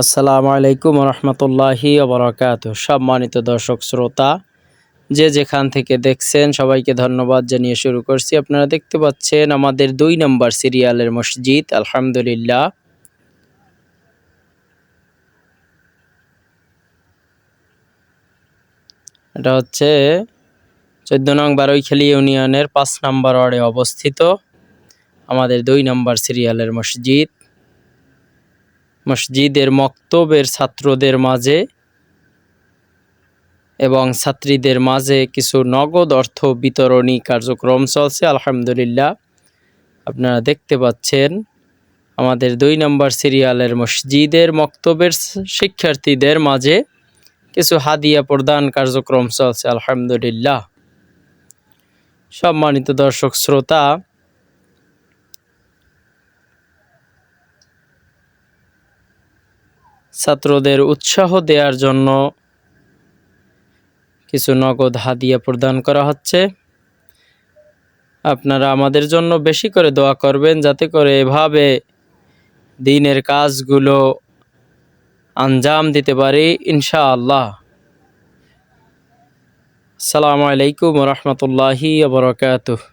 আসসালামু আলাইকুম রহমতুল্লাহি ওবরাকাত সম্মানিত দর্শক শ্রোতা, যে যেখান থেকে দেখছেন, সবাইকে ধন্যবাদ জানিয়ে শুরু করছি। আপনারা দেখতে পাচ্ছেন আমাদের দুই নম্বর সিরিয়ালের মসজিদ, আলহামদুলিল্লাহ। এটা হচ্ছে চোদ্দ নং বারৈখালী ইউনিয়নের পাঁচ নম্বর ওয়ার্ডে অবস্থিত আমাদের দুই নম্বর সিরিয়ালের মসজিদ। মসজিদের মক্তবের ছাত্রদের মাঝে এবং ছাত্রীদের মাঝে কিছু নগদ অর্থ বিতরণী কার্যক্রম চলছে। আলহামদুলিল্লাহ, আপনারা দেখতে পাচ্ছেন আমাদের দুই নম্বর সিরিয়ালের মসজিদের মক্তবের শিক্ষার্থীদের মাঝে কিছু হাদিয়া প্রদান কার্যক্রম চলছে। আলহামদুলিল্লাহ। সম্মানিত দর্শক, শ্রোতা ছাত্রদের উৎসাহ দেওয়ার জন্য কিছু নগদ হাদিয়া প্রদান করা হচ্ছে। আপনারা আমাদের জন্য বেশি করে দোয়া করবেন যাতে করে এভাবে দিনের কাজগুলো আঞ্জাম দিতে পারি, ইনশাআল্লাহ। আসসালামু আলাইকুম রহমতুল্লাহি বরকাতুহ।